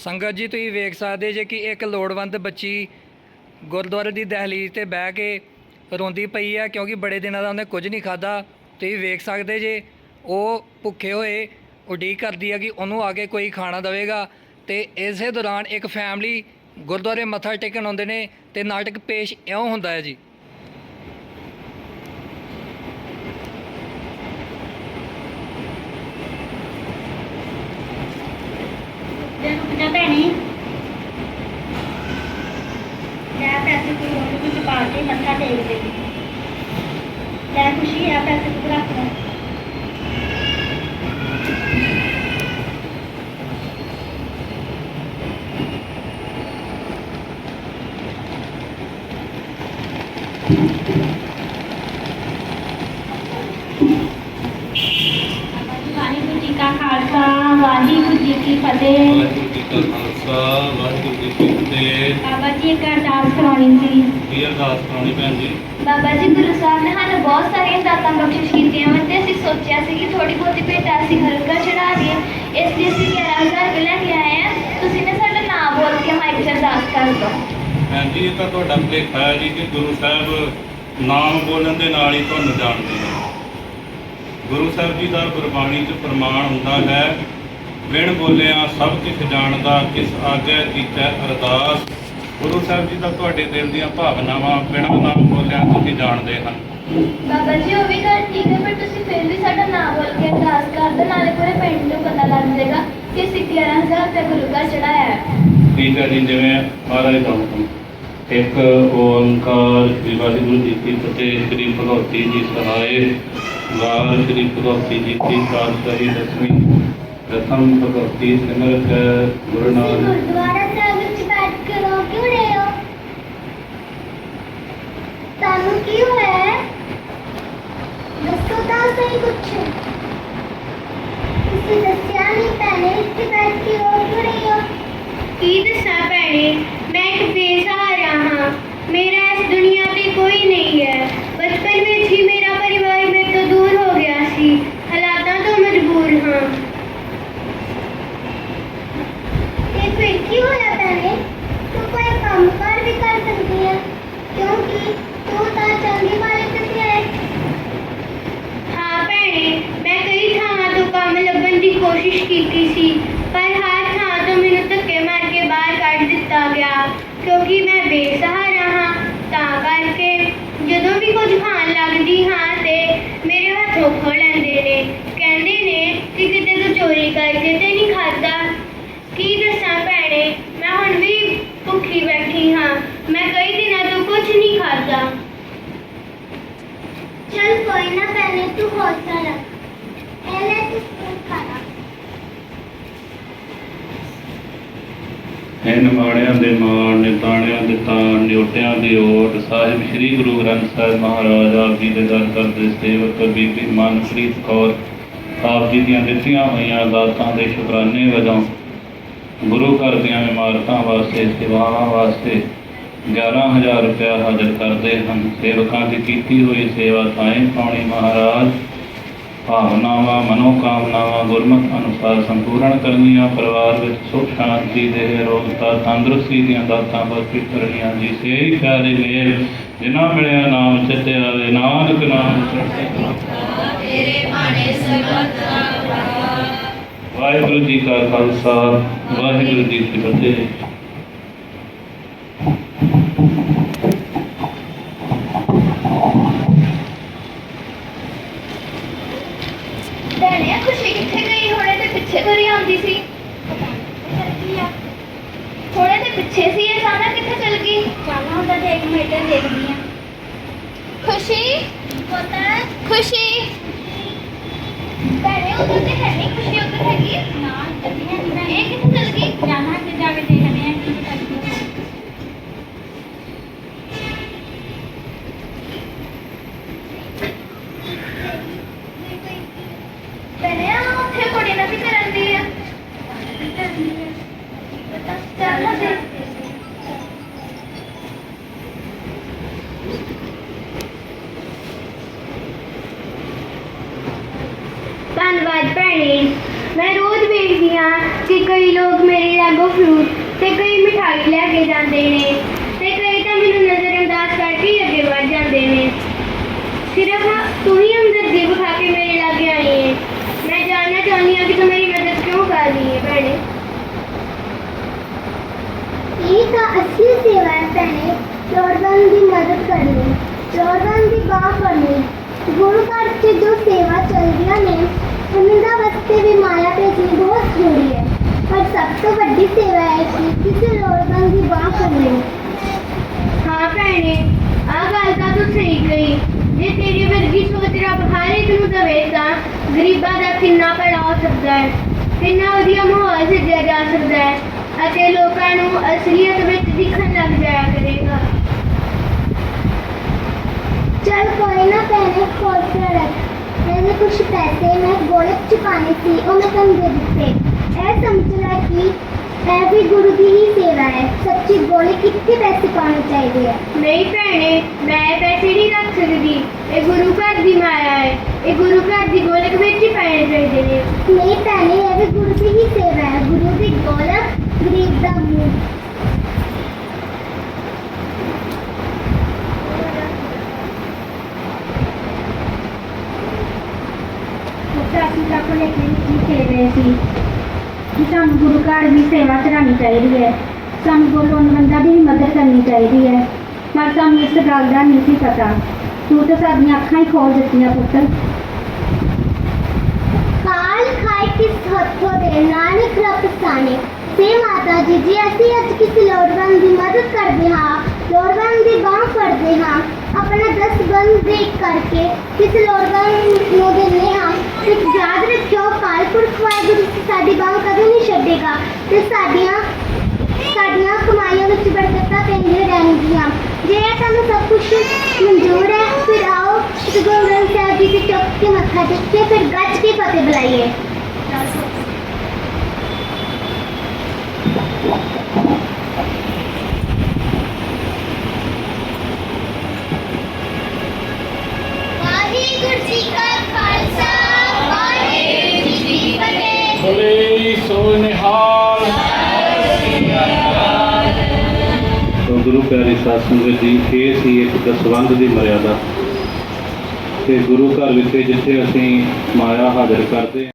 ਸੰਗਤ ਜੀ, ਤੁਸੀਂ ਵੇਖ ਸਕਦੇ ਜੇ ਕਿ ਇੱਕ ਲੋੜਵੰਦ ਬੱਚੀ ਗੁਰਦੁਆਰੇ ਦੀ ਦਹਲੀਜ਼ ਤੇ ਬਹਿ ਕੇ ਰੋਂਦੀ ਪਈ ਆ, ਕਿਉਂਕਿ ਬੜੇ ਦਿਨਾਂ ਦਾ ਉਹਨੇ ਕੁਝ ਨਹੀਂ ਖਾਦਾ ਤੁਸੀਂ ਵੇਖ ਸਕਦੇ ਜੇ, ਉਹ ਭੁੱਖੇ ਹੋਏ ਉਡੀਕ ਕਰਦੀ ਆ ਕਿ ਉਹਨੂੰ ਆ ਕੇ ਕੋਈ ਖਾਣਾ ਦੇਵੇਗਾ। ਤੇ ਇਸੇ ਦੌਰਾਨ ਇੱਕ ਫੈਮਿਲੀ ਗੁਰਦੁਆਰੇ ਮੱਥਾ ਟੇਕਣ ਆਉਂਦੇ ਨੇ ਤੇ ਨਾਟਕ ਪੇਸ਼ ਇਉਂ ਹੁੰਦਾ ਹੈ ਜੀ। ਰੁਕ ਜਾ ਭੈਣੇ ਲੈ ਪੈਸੇ ਤੂੰ ਉਹਦੇ ਵਿੱਚ ਪਾ ਕੇ ਮੱਥਾ ਟੇਕ ਦੇ ਲੈ ਖੁਸ਼ੀ ਆ ਪੈਸੇ ਤੂੰ ਰੱਖ ਲੈ ਵਾਹਿਗੁਰੂ ਜੀ ਕਾ ਖਾਲਸਾ ਵਾਹਿਗੁਰੂ ਜੀ ਕੀ ਫਤਿਹ। ਵਾਹਿਗੁਰੂ ਜੀ ਕਾ ਖਾਲਸਾ ਵਾਹਿਗੁਰੂ ਜੀ ਕੀ ਫਤਿਹ। ਬਾਬਾ ਜੀ ਇੱਕ ਅਰਦਾਸ ਕਰਾਉਣੀ ਸੀ। ਕੀ ਅਰਦਾਸ ਕਰਾਉਣੀ ਭੈਣ ਜੀ? ਬਾਬਾ ਜੀ ਗੁਰੂ ਸਾਹਿਬ ਨੇ ਸਾਨੂੰ ਬਹੁਤ ਸਾਰੀਆਂ ਦਾਤਾਂ ਬਖਸ਼ਿਸ਼ ਕੀਤੀਆਂ ਹਨ ਤੇ ਅਸੀਂ ਸੋਚਿਆ ਸੀ ਕਿ ਥੋੜੀ ਬਹੁਤੀ ਭੇਟਾ ਅਸੀਂ ਹਲਕਾ ਚੜਾ ਦਈਏ। ਇਸ ਲਈ ਅਸੀਂ 11000 ਰੁਪਏ ਲੈ ਕੇ ਆਏ ਹਾਂ ਤੁਸੀਂ ਨੇ ਸਾਡਾ ਨਾਮ ਬੋਲ ਕੇ ਮਾਈਕ 'ਚ ਅਰਦਾਸ ਕਰ ਦਿਓ। ਭੈਣ ਜੀ ਇਹ ਤਾਂ ਤੁਹਾਡਾ ਭੁਲੇਖਾ ਹੈ ਜੀ ਕਿ ਗੁਰੂ ਸਾਹਿਬ ਨਾਮ ਬੋਲਣ ਦੇ ਨਾਲ ਹੀ ਤੁਹਾਨੂੰ ਜਾਣਦੇ ਨੇ ਗੁਰੂ ਸਾਹਿਬ ਜੀ ਦਾ ਗੁਰਬਾਣੀ 'ਚ ਪ੍ਰਮਾਣ ਹੁੰਦਾ ਹੈ ਬਿਨ ਬੋਲਿਆ ਸਭ ਕੁਝ ਜਾਣਦਾ ਕਿਸ ਆਗੇ ਕੀਤਾ ਅਰਦਾਸ। ਗੁਰੂ ਸਾਹਿਬ ਜੀ ਦਾ ਤੁਹਾਡੇ ਦਿਲ ਦੀਆਂ ਭਾਵਨਾਵਾਂ ਬਿਨਾਂ ਨਾਮ ਬੋਲਿਆ ਤੁਸੀਂ ਜਾਣਦੇ ਹਨ। ਬਾਬਾ ਜੀ ਉਹ ਵੀ ਗੱਲ ਠੀਕ ਹੈ ਪਰ ਤੁਸੀਂ ਫਿਰ ਵੀ ਸਾਡਾ ਨਾਮ ਬੋਲ ਕੇ ਅਰਦਾਸ ਕਰ ਦਿਓ ਨਾਲੇ ਪੂਰੇ ਪਿੰਡ ਨੂੰ ਪਤਾ ਲੱਗ ਜਾਏਗਾ ਕਿ ਅਸੀਂ 11000 ਰੁਪਏ ਗੁਰੂ ਘਰ ਚੜਾਇਆ ਹੈ। ਠੀਕ ਹੈ ਜੀ ਜਿਵੇਂ ਮਹਾਰਾਜ ਦਾ ਹੁਕਮ ਇੱਕ ਓੰਕਾਰ ਸ੍ਰੀ ਵਾਹਿਗੁਰੂ ਜੀ ਕੀ ਫਤਿਹ ਸ੍ਰੀ ਭਗਵਤੀ ਜੀ ਸਹਾਏ ਵਾਰ ਸ੍ਰੀ ਭਗਵਤੀ ਜੀ ਕੀ ਪਾਤਸ਼ਾਹੀ ਦਸਵੀਂ ਪ੍ਰਥਮ ਭਗਵਤੀ ਸਿਮਰਤ ਗੁਰੂ ਤੁਸੀਂ ਨਾਨਕ ਗੁਰਦੁਆਰਾ ਸਾਹਿਬ ਵਿੱਚ ਬੈਠ ਕੇ ਰੋ ਕਿਉਂ ਰਹੇ ਹੋ? ਤੁਹਾਨੂੰ ਕੀ ਹੋਇਆ ਹੈ? ਦੱਸੋ ਤਾਂ ਸਹੀ ਕੁਛ ਤੁਸੀਂ ਦੱਸਿਆ ਨਹੀਂ ਭੈਣੇ ਇੱਥੇ ਬੈਠ ਕੇ ਰੋ ਕਿਉਂ ਰਹੇ ਹੋ ਕੀ ਦੱਸਾਂ ਭੈਣੇ ਮੈਂ ਇੱਕ ਬੇਸਹਾਰਾ ਹਾਂ ਮੇਰਾ ਇਸ ਦੁਨੀਆ ਤੇ ਕੋਈ ਨਹੀਂ ਹੈ ਬਚਪਨ ਵਿੱਚ ਹੀ ਮੇਰਾ ਪਰਿਵਾਰ ਮੇਰੇ ਤੋਂ ਦੂਰ ਹੋ ਗਿਆ ਸੀ ਹਾਲਾਤਾਂ ਤੋਂ ਮਜਬੂਰ ਹਾਂ ਤੇ ਫਿਰ ਕੀ ਹੋਇਆ ਭੈਣੇ ਤੂੰ ਕੋਈ ਕੰਮ ਕਰ ਵੀ ਕਰ ਸਕਦੀ ਹੈ ਕਿਉਂਕਿ ਤੂੰ ਤਾਂ ਚੰਗੀ ਵਾਲੇ ਤੇ ਹੈ ਹਾਂ ਭੈਣੇ ਮੈਂ ਕਈ ਥਾਵਾਂ ਤੋਂ ਕੰਮ ਲੱਭਣ ਦੀ ਕੋਸ਼ਿਸ਼ ਕੀਤੀ ਸੀ, ਪਰ ਹਰ ਥਾਂ ਤੋਂ ਮੈਨੂੰ ਧੱਕੇ ਮਾਰ ਕੇ ਬਾਹਰ ਕੱਢ ਦਿੱਤਾ ਗਿਆ, ਕਿਉਂਕਿ ਮੈਂ ਬੇਸਹਾਰਾ ਹਾਂ। ਤਾਂ ਕਰਕੇ ਜਦੋਂ ਵੀ ਕੁਝ ਖਾਣ ਲੱਗਦੀ ਹਾਂ ਤੇ ਮੇਰੇ ਹੱਥੋਂ ਖੋ ਲੈਂਦੇ ਨੇ। ਕਹਿੰਦੇ ਨੇ ਕਿ ਕਿਤੇ ਤੂੰ ਚੋਰੀ ਕਰਕੇ ਤੇ ਨਹੀਂ ਖਾਦਾ ਕੀ ਦੱਸਾਂ ਭੈਣੇ, ਮੈਂ ਹੁਣ ਵੀ ਭੁੱਖੀ ਬੈਠੀ ਹਾਂ। ਮੈਂ ਕਈ ਦਿਨਾਂ ਤੋਂ ਕੁਝ ਨਹੀਂ ਖਾਦਾ ਚਲ ਕੋਈ ਨਾ ਪਹਿਲੇ ਤੂੰ ਹੌਸਲਾ ਰੱਖ ਇਹਨੇ ਤੂੰ ਖਾਣਾ। ਐਨ ਮਾਣਿਆਂ ਦੇ ਮਾਣ, ਨਿਤਾਣਿਆਂ ਦੇ ਤਾਣ, ਨਿਉਟਿਆਂ ਦੀ ਓਟ, ਸਾਹਿਬ ਸ੍ਰੀ ਗੁਰੂ ਗ੍ਰੰਥ ਸਾਹਿਬ ਮਹਾਰਾਜ, ਆਪ ਜੀ ਦੇ ਦਰ ਕਰਦੇ ਸੇਵਕ, ਬੀਬੀ ਮਨਪ੍ਰੀਤ ਕੌਰ, ਆਪ ਜੀ ਦੀਆਂ ਦਿੱਤੀਆਂ ਹੋਈਆਂ ਦਾਤਾਂ ਦੇ ਸ਼ੁਕਰਾਨੇ ਵਜੋਂ ਗੁਰੂ ਘਰ ਦੀਆਂ ਇਮਾਰਤਾਂ ਵਾਸਤੇ, ਸੇਵਾਵਾਂ ਵਾਸਤੇ 11000 ਰੁਪਇਆ ਹਾਜ਼ਰ ਕਰਦੇ ਹਨ। ਸੇਵਕਾਂ ਦੀ ਕੀਤੀ ਹੋਈ ਸੇਵਾ ਤਾਈਂ ਪਾਉਣੀ ਮਹਾਰਾਜ। ਭਾਵਨਾਵਾਂ ਮਨੋਕਾਮਨਾਵਾਂ ਗੁਰਮਤ ਅਨੁਸਾਰ ਸੰਪੂਰਨ ਕਰਨੀਆਂ ਪਰਿਵਾਰ ਵਿੱਚ ਸੁਖ ਸ਼ਾਂਤੀ ਦੇ ਰੋਗਤਾ ਤੰਦਰੁਸਤੀ ਦੀਆਂ ਦਾਤਾਂ ਬਖਸ਼ਿਸ਼ ਕਰਨੀਆਂ ਜੀ। ਸੇਈ ਪਿਆਰੇ ਮੇਲ ਜਿਨ੍ਹਾਂ ਮਿਲਿਆ ਨਾਮ ਚਿੱਤੇ ਆਵੇ ਨਾਨਕ ਨਾਮ ਵਾਹਿਗੁਰੂ ਜੀ ਕਾ ਖਾਲਸਾ ਵਾਹਿਗੁਰੂ ਜੀ ਕੀ ਫਤਿਹ ਭੈਣੇ ਖੁਸ਼ੀ ਕਿੱਥੇ ਗਈ ਹੁਣੇ ਤੇ ਪਿੱਛੇ ਤੁਰੀ ਆਉਂਦੀ ਸੀ ਥੋੜੇ ਤੇ ਪਿੱਛੇ ਸੀ ਅਚਾਨਕ ਕਿੱਥੇ ਚਲ ਗਈ ਜਾਣਾ ਹੁੰਦਾ ਮਿੰਟ ਦੇਖਦੀ ਆ ਖੁਸ਼ੀ ਪਤਾ ਖੁਸ਼ੀ ਭੈਣੇ ਉਧਰ ਤੇ ਹੈ ਨਹੀਂ ਖੁਸ਼ੀ ਉਧਰ ਹੈਗੀ? ਨਾ। ਇਹ ਕਿੱਥੇ ਚਲ ਗਈ ਜਾਣਾ ਤੇ ਜਾ ਕੇ ਦੇਖਦੇ ਆ ਕੀ ਕਰਦੀ ਹੈ ਭੈਣੇ ਆ ਉੱਥੇ ਕੁੜੀ ਨਾਲ ਵੀ ਕਰਨ ਦੀ ਆ ਚੱਲ ਨਾ ਫਿਰ ਧੰਨਵਾਦ ਭੈਣੇ ਮੈਂ ਰੋਜ਼ ਵੇਖਦੀ ਹਾਂ ਕਿ ਕਈ ਲੋਕ ਮੇਰੇ ਲਾਗੋਂ ਫਰੂਟ ਤੇ ਕਈ ਮਿਠਾਈ ਲੈ ਕੇ ਜਾਂਦੇ ਨੇ ਤੇ ਕਈ ਤਾਂ ਮੈਨੂੰ ਨਜ਼ਰਅੰਦਾਜ਼ ਕਰਕੇ ਹੀ ਅੱਗੇ ਵੱਧ ਜਾਂਦੇ ਨੇ ਸਿਰਫ ਤੂੰ ਹੀ ਹਮਦਰਦੀ ਵਿਖਾ ਕੇ ਮੇਰੇ ਲਾਗੇ ਆਈ ਹੈ ਮੈਂ ਜਾਣਨਾ ਚਾਹੁੰਦੀ ਹਾਂ ਕਿ ਤੂੰ ਮੇਰੀ ਮਦਦ ਕਿਉਂ ਕਰ ਰਹੀ ਹੈ ਭੈਣੇ ਇਹ ਤਾਂ ਅਸਲੀ ਸੇਵਾ ਹੈ ਭੈਣੇ ਲੋੜਵੰਦ ਦੀ ਮਦਦ ਕਰਨੀ ਲੋੜਵੰਦ ਦੀ ਬਾਹ ਫੜਨੀ ਗੁਰੂ ਘਰ 'ਚ ਜੋ ਸੇਵਾ ਚੱਲਦੀਆਂ ਨੇ ਉਹਨਾਂ ਵਾਸਤੇ ਵੀ ਮਾਇਆ ਭੇਜਣੀ ਬਹੁਤ ਜ਼ਰੂਰੀ ਹੈ। ਪਰ ਸਭ ਤੋਂ ਵੱਡੀ ਸੇਵਾ ਹੈ ਕਿ ਕਿਸੇ ਲੋੜਵੰਦ ਦੀ ਬਾਹ ਫੜਨੀ ਹਾਂ ਭੈਣੇ ਆ ਗੱਲ ਤਾਂ ਤੂੰ ਸਹੀ ਕਹੀ। ਜੇ ਤੇਰੀ ਵਰਗੀ ਸੋਚ ਰੱਬ ਹਰ ਇੱਕ ਨੂੰ ਦਵੇ ਤਾਂ ਗਰੀਬਾਂ ਦਾ ਕਿੰਨਾ ਭਲਾ ਹੋ ਸਕਦਾ ਹੈ ਕਿੰਨਾ ਵਧੀਆ ਮਾਹੌਲ ਸਿਰਜਿਆ ਜਾ ਸਕਦਾ ਹੈ ਅਤੇ ਲੋਕਾਂ ਨੂੰ ਅਸਲੀਅਤ ਵਿੱਚ ਦਿਖਣ ਲੱਗ ਜਾਇਆ ਕਰੇਗਾ। ਚਲ ਕੋਈ ਨਾ ਭੈਣੇ ਖੋਲ ਕੇ ਰੱਖ। ਮੇਰੇ ਕੁਝ ਪੈਸੇ ਮੈਂ ਗੋਲੇ ਚੁਕਾਣੇ ਸੀ ਉਹ ਮੈਂ ਤੁਹਾਨੂੰ ਦੇ ਦਿੱਤੇ ਇਹ ਸਮਝ ਲੈ ਕਿ ਇਹ ਵੀ ਗੁਰੂ ਦੀ ਹੀ ਸੇਵਾ ਹੈ ਸੱਚੀ ਗੋਲੇ ਕਿੱਥੇ ਪੈਸੇ ਪਾਉਣੇ ਚਾਹੀਦੇ ਆ ਨਹੀਂ ਭੈਣੇ ਮੈਂ ਪੈਸੇ ਨਹੀਂ ਰੱਖ ਸਕਦੀ ਇਹ ਗੁਰੂ ਘਰ ਦੀ ਮਾਇਆ ਹੈ ਇਹ ਗੁਰੂ ਘਰ ਦੀ ਗੋਲਕ ਵਿੱਚ ਹੀ ਪੈਣੇ ਚਾਹੀਦੇ ਨੇ ਨਹੀਂ ਭੈਣੇ ਇਹ ਵੀ ਗੁਰੂ ਦੀ ਹੀ ਸੇਵਾ ਹੈ ਗੁਰੂ ਦੀ ਗੋਲਕ ਗਰੀਬ ਦਾ ਮੂੰਹ ਅਸੀਂ ਤਾਂ ਕੋਲੇ ਕੀ ਕਹਿ ਰਹੇ ਸੀ ਕਿ ਸਾਨੂੰ ਗੁਰੂ ਘਰ ਦੀ ਸੇਵਾ ਕਰਾਉਣੀ ਚਾਹੀਦੀ ਹੈ। ਸਾਨੂੰ ਗੁਰੂ ਲੋੜਵੰਦਾਂ ਦੀ ਵੀ ਮਦਦ ਕਰਨੀ ਚਾਹੀਦੀ ਹੈ। ਪਰ ਸਾਨੂੰ ਇਸ ਗੱਲ ਦਾ ਨਹੀਂ ਸੀ ਪਤਾ। ਤੂੰ ਤਾਂ ਸਾਡੀਆਂ ਅੱਖਾਂ ਹੀ ਖੋਲ ਦਿੱਤੀਆਂ ਪੁੱਤਰ ਕਾਲ ਖਾਏ ਕਿਸ ਹੱਥੋਂ ਦੇ, ਨਾਨਕ ਰਪਸਾਨੇ ਸੇ ਮਾਤਾ ਜੀ ਜੀ ਅਸੀਂ ਅੱਜ ਕਿਸੇ ਲੋੜਵੰਦ ਦੀ ਮਦਦ ਕਰਦੇ ਹਾਂ, ਲੋੜਵੰਦ ਦੀ ਬਾਹ ਫੜਦੇ ਹਾਂ, ਆਪਣਾ ਦਸ ਬੰਦ ਦੇ ਕਰਕੇ ਕਿਸੇ ਲੋੜਵੰਦ ਨੂੰ ਦਿੰਦੇ ਹਾਂ ਤੇ ਯਾਦ ਰੱਖਿਓ, ਕਾਲ ਪੁਰਖ ਵਾਹਿਗੁਰੂ, ਸਾਡੀ ਬਾਹ ਕਦੇ ਨਹੀਂ ਛੱਡੇਗਾ ਤੇ ਸਾਡੀਆਂ ਸਾਡੀਆਂ ਕਮਾਈਆਂ ਵਿੱਚ ਬਰਕਤਾਂ ਪੈਂਦੀਆਂ ਰਹਿਣਗੀਆਂ ਜੇ ਇਹ ਤੁਹਾਨੂੰ ਸਭ ਕੁਝ ਮਨਜ਼ੂਰ ਹੈ ਫਿਰ ਆਓ ਸ਼੍ਰੀ ਗੁਰੂ ਗ੍ਰੰਥ ਸਾਹਿਬ ਜੀ ਦੇ ਚੁੱਕ ਕੇ ਮੱਥਾ ਟੇਕ ਕੇ ਫਿਰ ਗੱਜ ਕੇ ਫਤਿਹ ਬੁਲਾਈਏ ਵਾਹਿਗੁਰੂ ਜੀ ਕਾ ਖਾਲਸਾ ਵਾਹਿਗੁਰੂ ਜੀ ਕੀ ਫਤਿਹ ਬੋਲੇ ਸੋ ਨਿਹਾਲ ਤੋ ਗੁਰੂ ਪਿਆਰੀ ਸਾਧ ਸੰਗਤ ਜੀ ਇਹ ਸੀ ਇੱਕ ਦਸਵੰਧ ਦੀ ਮਰਿਆਦਾ ਤੇ ਗੁਰੂ ਘਰ ਵਿਖੇ ਜਿੱਥੇ ਅਸੀਂ ਮਾਇਆ ਹਾਜ਼ਰ ਕਰਦੇ